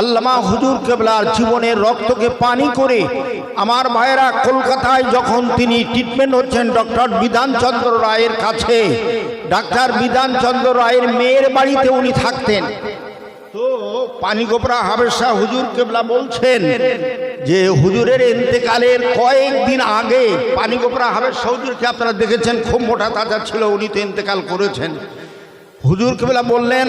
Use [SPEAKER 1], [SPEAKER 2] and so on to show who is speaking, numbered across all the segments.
[SPEAKER 1] আল্লামা হুজুর কেবলার জীবনের রক্তকে পানি করে আমার ভাইয়েরা কলকাতায় যখন তিনি ট্রিটমেন্ট হচ্ছেন ডক্টর বিধানচন্দ্র রায়ের কাছে, ডাক্তার বিধানচন্দ্র রায়ের মেয়ের বাড়িতে উনি থাকতেন। তো পানিগোপরা হাবের শাহ হুজুর কেবলা বলছেন যে হুজুরের ইন্তেকালের কয়েকদিন আগে পানিগোপরা হাবের শাহ হুজুরকে আপনারা দেখেছেন, খুব মোটা তাজা ছিল, উনি তো ইন্তেকাল করেছেন। হুজুর কেবলা বললেন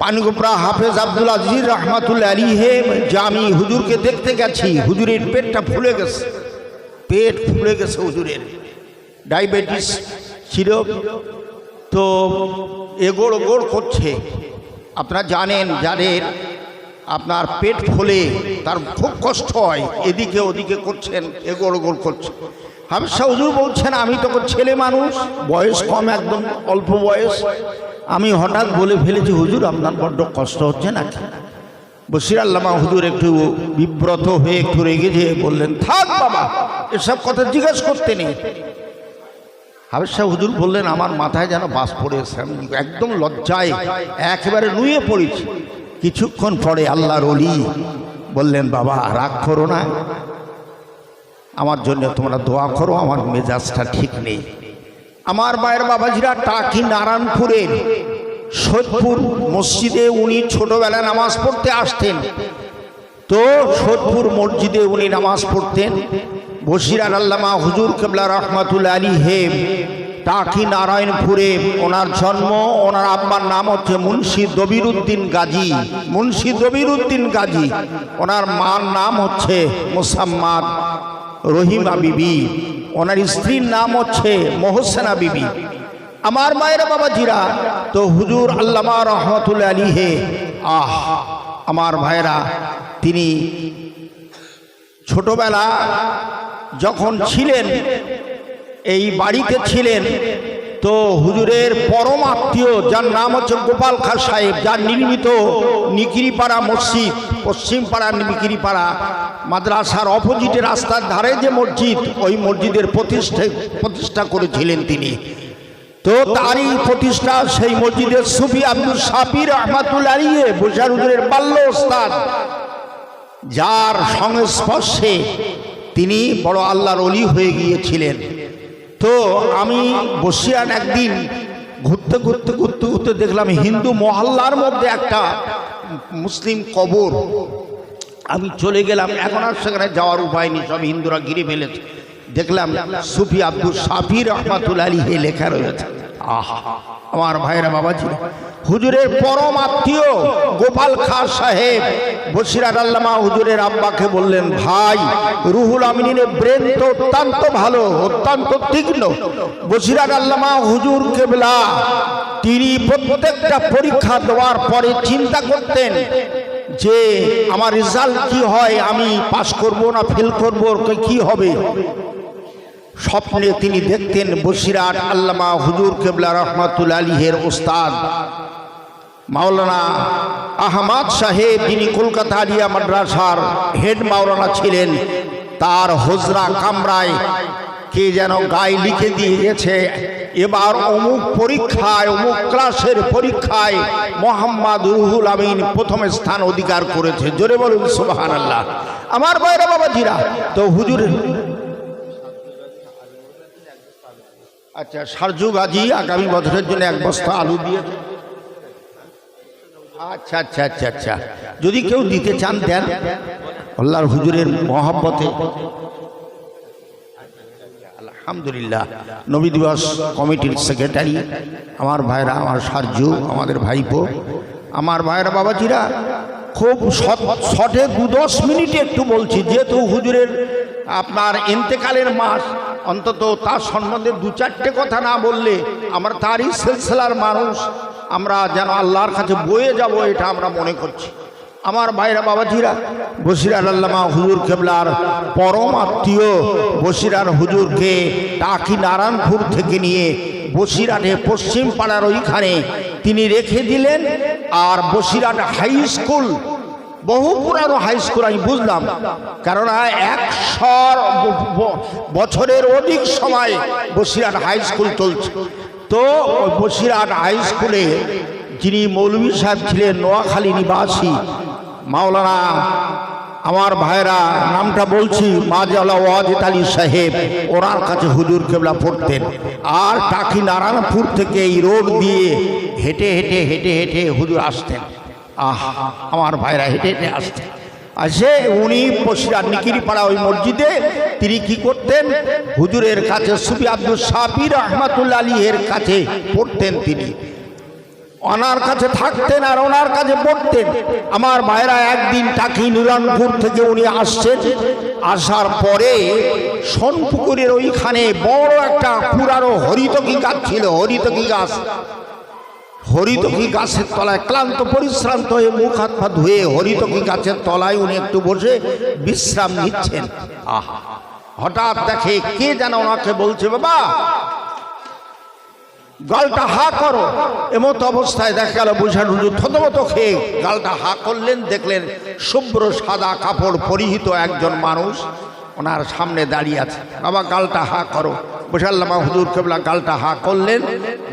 [SPEAKER 1] পানিগোপরা হাফেজ আব্দুল আজিজ রহমাতুল্লা আলী হে যে আমি হুজুরকে দেখতে গেছি, হুজুরের পেটটা ফুলে গেছে। পেট ফুলে গেছে হুজুরের। ডায়াবেটিস ছিল, তো এগোড় ওগোড় করছে। আপনারা জানেন যাদের আপনার পেট ফুলে, তার খুব কষ্ট হয়, এদিকে ওদিকে করছেন এগোড় ওগোড় করছে। হামেশা হুজুর বলছেন, আমি তখন ছেলে মানুষ, বয়স কম একদম, অল্প বয়স। আমি হঠাৎ বলে ফেলেছি, হুজুর, আপনার বড্ড কষ্ট হচ্ছে নাকি? বসির আল্লামা হুজুর একটু বিব্রত হয়ে একটু রেগে যেয়ে বললেন, থাক বাবা, এসব কথা জিজ্ঞেস করতে নেই। হাবের শাহ হুজুর বললেন, আমার মাথায় যেন বাস পড়েছে আমি একদম লজ্জায় একেবারে নুয়ে পড়েছি। কিছুক্ষণ পরে আল্লাহর অলি বললেন, বাবা, রাগ করো না। আমার জন্য তোমরা দোয়া করো, আমার মেজাজটা ঠিক নেই। আমার মায়ের বাবাজিরা টাকি নারায়ণপুরের সোদপুর মসজিদে উনি ছোটবেলায় নামাজ পড়তে আসতেন। তো সোদপুর মসজিদে উনি নামাজ পড়তেন। বসিরার আল্লামা হুজুর কেবলা রহমাতুল আলী হেম, টাকি নারায়ণপুরে ওনার জন্ম, ওনার আব্বার নাম হচ্ছে মুন্সি দবির উদ্দিন গাজী, মুন্সি দবির উদ্দিন গাজী। ওনার মার নাম হচ্ছে মোসাম্মাদ রহিমা বিবি। ওনার স্ত্রীর নাম হচ্ছে মহসেনা বিবি। আমার মায়ের বাবা জিরা তো হুজুর আল্লামা রহমতুল আলী হে আহ, আমার ভাইরা তিনি ছোটবেলা যখন ছিলেন, এই বাড়িতে ছিলেন তো হুজুরের পরম আত্মীয়, যার নাম হচ্ছে গোপাল খা সাহেব, যার নির্মিত নিকিরিপাড়া মসজিদ পশ্চিম পাড়া নিকিরিপাড়া মাদ্রাসার অপোজিটে রাস্তার ধারে যে মসজিদ, ওই মসজিদের প্রতিষ্ঠা প্রতিষ্ঠা করেছিলেন তিনি। তো তারই প্রতিষ্ঠা সেই মসজিদের সুফি আব্দুল সাবির আহমাতুল আলিয়ে বসার হুজুরের বাল্য ওস্তাদ। যার সংস্পর্শে তিনি বড় আল্লাহর অলি হয়ে গিয়েছিলেন। তো আমি বসিয়ান একদিন ঘুরতে ঘুরতে ঘুরতে ঘুরতে দেখলাম হিন্দু মহল্লার মধ্যে একটা মুসলিম কবর। আমি চলে গেলাম, এখন আর সেখানে যাওয়ার উপায় নেই, সব হিন্দুরা ঘিরে ফেলেছে। দেখলাম সুফি আব্দুল সাফির রহমাতুল আলী হে লেখা রয়েছে। আমার ভাইরা বাবাজি, হুজুরের পরম আত্মীয় গোপাল খা সাহেব, বসিরাত আল্লামা হুজুরের আব্বাকে বললেন, ভাই, রুহুল আমিনের ব্রেন তো অত্যন্ত ভালো, অত্যন্ত তীক্ষ্ণ। বসিরাত আল্লামা হুজুর কেবলা, তিনি প্রত্যেকটা পরীক্ষা দেওয়ার পরে চিন্তা করতেন যে, আমার রেজাল্ট কি হয়? আমি পাশ করব না ফেল করব? কি হবে? স্বপ্নে তিনি দেখতেন বসিরাট আল্লামা হুজুর কেবলা রহমাতুল আলীহের ওস্তাদ। মাওলানা আহমদ সাহেব, যিনি কলকাতা আলিয়া মাদ্রাসার হেড মাওলানা ছিলেন, তার হজরা কামরায় কে যেন গায়ে লিখে দিয়ে গেছে এবার অমুক পরীক্ষায়, অমুক ক্লাসের পরীক্ষায় মোহাম্মদ রুহুল আমিন প্রথম স্থান অধিকার করেছে। জোরে বলুন সুবাহান আল্লাহ আমার বাইরে বাবাজিরা, তো হুজুর আচ্ছা সারজু গাজী আগামী বছরের জন্য এক বস্তা আলু দিয়ে আচ্ছা আচ্ছা আচ্ছা আচ্ছা। যদি কেউ দিতে চান, দেন। আল্লাহর হুজুরের মহাব্বতে। আলহামদুলিল্লাহ, নবী দিবস কমিটির সেক্রেটারি, আমার ভাইরা, আমার সারজু, আমাদের ভাইপো। আমার ভাইরা বাবাজিরা, খুব শট- দু দশ মিনিটে একটু বলছি, যেহেতু হুজুরের আপনার ইন্তেকালের মাস অন্তত তার সম্বন্ধে দু চারটে কথা না বললে আমরা তারই সিলসিলার মানুষ। আমরা যেন আল্লাহর কাছে বয়ে যাব, এটা আমরা মনে করছি। আমার ভাইরা বাবাজিরা বসিরার আল্লামা হুজুর কেবলার পরম আত্মীয় বসিরার হুজুরকে টাকি নারায়ণপুর থেকে নিয়ে বসিরহাটে পশ্চিম পাড়ার ওইখানে তিনি রেখে দিলেন। আর বসিরহাট হাই স্কুল বহু পুরানো হাই স্কুল আমি বুঝলাম। কেননা একশো বছরের অধিক সময় বসিরহাট হাই স্কুল চলছে। তো বসিরহাট হাই স্কুলে যিনি মৌলভী সাহেব ছিলেন, নোয়াখালী নিবাসী, মাওলানা আমার ভাইরা নামটা বলছি, মাজালা ওয়াজিদ আলী সাহেব, ওনার কাছে হুজুর কেবলা পড়তেন। আর টাকি নারায়ণপুর থেকে এই রোড দিয়ে হেঁটে হেঁটে হেঁটে হেঁটে হুজুর আসতেন। আহ, আমার ভাইরা হেঁটে হেঁটে আসতেন আসে উনি পশিরা নিকিরি পাড়া ওই মসজিদে, তিনি কি করতেন? হুজুরের কাছে সুফি আব্দুল সাবির রহমাতুল্লা আলী এর কাছে পড়তেন তিনি। ওনার কাছে থাকতেন আর ওনার কাছে পড়তেন। আমার ভাইরা একদিন টাকি নুরানপুর থেকে উনি আসছেন। আসার পরে সোনপুকুরের ওইখানে বড় একটা পুরানো হরিতকি গাছ ছিল, হরিতকি গাছ। হরিতকি গাছের তলায় ক্লান্ত পরিশ্রান্ত হয়ে মুখ হাত পা ধুয়ে হরিতকি গাছের তলায় উনি একটু বসে বিশ্রাম নিচ্ছেন। আহা হঠাৎ দেখে কে যেন ওনাকে বলছে বাবা গালটা হা করো। এমত অবস্থায় দেখা গেল হুজুর থতমত খেয়ে গালটা হা করলেন দেখলেন শুভ্র সাদা কাপড় পরিহিত একজন মানুষ। ওনার সামনে দাঁড়িয়ে আছে। বাবা, গালটা হা করো। বসাল্লামা হুজুর কেবলা গালটা হা করলেন,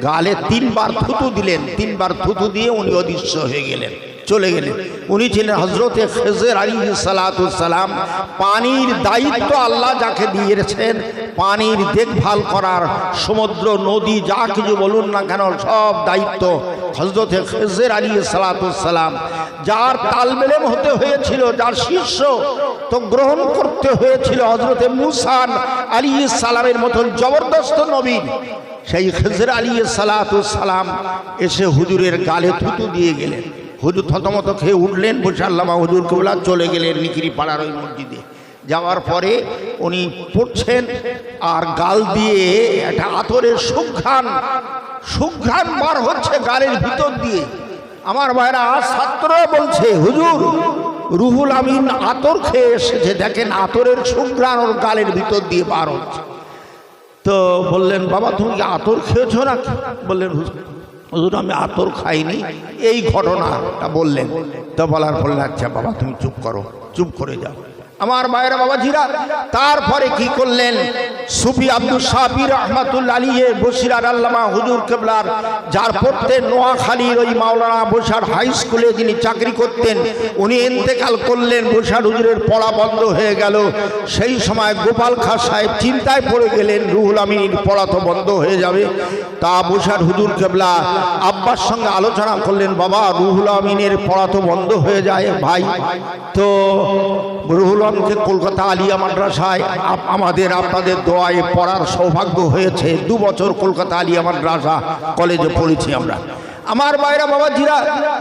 [SPEAKER 1] গালে তিনবার থুতু দিলেন। তিনবার থুতু দিয়ে উনি অদৃশ্য হয়ে গেলেন। চলে গেলেন। উনি ছিলেন হজরতে খেজের আলী সালাতাম পানির দায়িত্ব আল্লাহ যাকে দিয়েছেন, পানির দেখভাল করার সমুদ্র, নদী, যা কিছু বলুন না কেন, সব দায়িত্ব হজরতে খেজের আলী সালাতাম যার তালমেলেম হতে হয়েছিল, যার শীর্ষ তো গ্রহণ করতে হয়েছিল হজরতে মুসান আলী সালামের মতন জবরদস্ত নবীন সেই খেজের আলী সালাতাম এসে হুজুরের গালে থুতু দিয়ে গেলেন। হুজুর থতমত খেয়ে উঠলেন বসে আল্লামা হুজুর কবলা চলে গেলেন নিকিরি পাড়ার ওই মসজিদে। যাওয়ার পরে উনি পড়ছেন আর গাল দিয়ে একটা আতরের সুঘ্রাণ সুঘ্রাণ বার হচ্ছে গালের ভিতর দিয়ে। আমার ভাইরা ছাত্র বলছে, হুজুর, রুহুল আমিন আতর খেয়ে এসেছে, দেখেন আতরের সুঘ্রাণ ওর গালের ভিতর দিয়ে বার হচ্ছে। তো বললেন, বাবা, তুমি আতর খেয়েছো না বললেন হুজুর। হুজুর, আমি আতর খাইনি। এই ঘটনাটা বললেন। তো বলার বললেন আচ্ছা বাবা, তুমি চুপ করো, চুপ করে যাও। আমার মায়ের বাবা জিরা তারপরে কি করলেন? সুফি আব্দুল সাবির রহমাতুল্লা আলিয়ে বসিরার আল্লামা হুজুর কেবলার, যার পড়তেন নোয়াখালীর ওই মাওলানা বসার হাই স্কুলে যিনি চাকরি করতেন, উনি ইন্তেকাল করলেন বসার হুজুরের পড়া বন্ধ হয়ে গেল। সেই সময় গোপাল খা সাহেব চিন্তায় পড়ে গেলেন, রুহুল আমিনীর পড়া তো বন্ধ হয়ে যাবে। তা বসার হুজুর কেবলা আব্বার সঙ্গে আলোচনা করলেন, বাবা রুহুল আমিনের পড়া তো বন্ধ হয়ে যায়, ভাই। তো রুহুল আমিনকে কলকাতা আলিয়া মাদ্রাসায় আমাদের আপনাদের দোয়ায় পড়ার সৌভাগ্য হয়েছে। দু বছর কলকাতা আলিয়া মাদ্রাসা কলেজে পড়েছি আমরা। আমার বাইরা বাবাজিরা,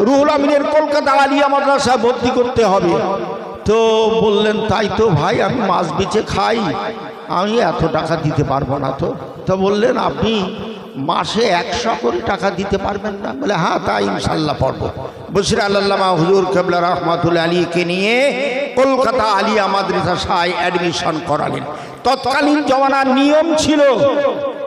[SPEAKER 1] রুহুল আমিনের কলকাতা আলিয়া মাদ্রাসায় ভর্তি করতে হবে। তো বললেন, তাই তো ভাই, আমি মাছ বেচে খাই। আমি এত টাকা দিতে পারব না তো। তো বললেন, আপনি মাসে একশো করে টাকা দিতে পারবেন না। বলে হ্যাঁ তাই ইনশাল্লাহ পড়ব। বসির আল্লামা হুজুর কেবলা রহমাতুল আলীকে নিয়ে কলকাতা আলিয়া মাদ্রাসায় অ্যাডমিশন করালেন। তৎকালীন জমানার নিয়ম ছিল,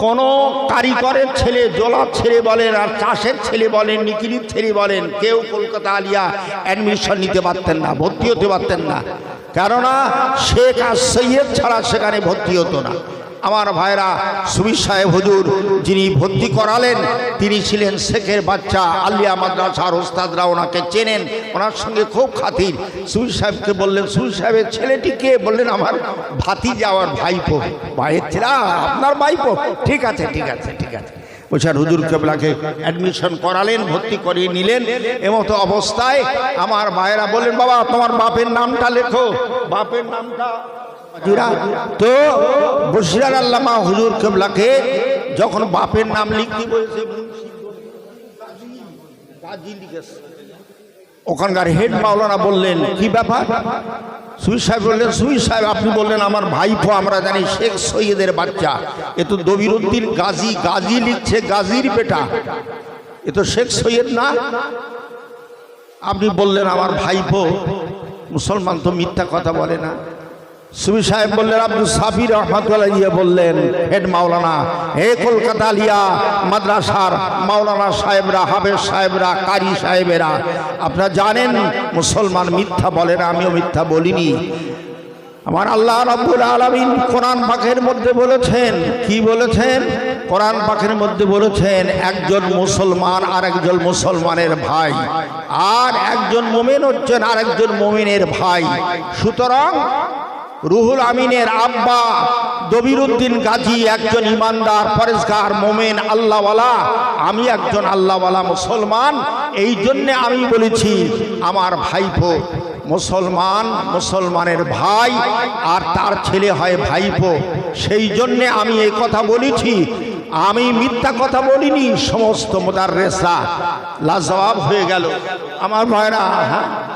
[SPEAKER 1] কোনো কারিগরের ছেলে, জলার ছেলে বলেন, আর চাষের ছেলে বলেন, নিকিরির ছেলে বলেন, কেউ কলকাতা আলিয়া অ্যাডমিশন নিতে পারতেন না, ভর্তি হতে পারতেন না। কেননা শেখ আর সৈয়দ ছাড়া সেখানে ভর্তি হতো না। আমার ভাইরা সুবির সাহেব হুজুর, যিনি ভর্তি করালেন, তিনি ছিলেন শেখের বাচ্চা, আলিয়া মাদ্রাসার ওস্তাদরা ওনাকে চেনেন, ওনার সঙ্গে খুব খাতির। সুবির সাহেবকে বললেন সুবির সাহেবের ছেলেটি কে? বললেন, আমার ভাতি যাওয়ার ভাইপো। ভাইয়ের ছেলে আপনার ভাইপো? ঠিক আছে ঠিক আছে ঠিক আছে। বলছেন, হুজুর কেবলাকে অ্যাডমিশন করালেন, ভর্তি করিয়ে নিলেন। এমতো অবস্থায় আমার ভাইয়েরা বললেন, বাবা, তোমার বাপের নামটা লেখো। বাপের নামটা? তো বসিরার আল্লামা হুজুর কেবলাকে যখন বাপের নাম লিখতে বলেছে ওখানকার হেড মাওলানা বললেন, কি ব্যাপার? সুই সাহেব বললেন, সুই সাহেব, আপনি বললেন, আমার ভাইপো, আমরা জানি শেখ সৈয়দের বাচ্চা। এ তো দবিরুদ্দিন গাজী গাজী লিখছে, গাজীর বেটা। এ তো শেখ সৈয়দ না? আপনি বললেন, আমার ভাইপো, মুসলমান তো মিথ্যা কথা বলে না। সুবি সাহেব বললেন, আব্দুল সাবির রহমতুল্লাহ ইয়ে বললেন, হেড মাওলানা হে কলকাতা আলিয়া মাদ্রাসার মাওলানা সাহেবরা হাবেজ সাহেবরা, কারি সাহেবেরা, আপনারা জানেন মুসলমান মিথ্যা বলে না, আমিও মিথ্যা বলিনি। আমার আল্লাহ রাব্বুল আলামিন কোরআন পাকের মধ্যে বলেছেন, কি বলেছেন? কোরআন পাখের মধ্যে বলেছেন, একজন মুসলমান আর একজন মুসলমানের ভাই, আর একজন মোমেন হচ্ছেন আর একজন মোমেনের ভাই। সুতরাং রুহুল আমিনের আব্বা দবিরুদ্দিন গাজী একজন ইমানদার পরেশগার মোমেন, আল্লাহওয়ালা। আমি একজন আল্লাহওয়ালা মুসলমান। এই জন্যে আমি বলেছি, আমার ভাইপো মুসলমান, মুসলমানের ভাই, আর তার ছেলে হয় ভাইপো। সেই জন্যে আমি এই কথা বলেছি। আমি মিথ্যা কথা বলিনি, সমস্ত মোদার রেসা লাজবাব হয়ে গেল। আমার ভাইরা হ্যাঁ?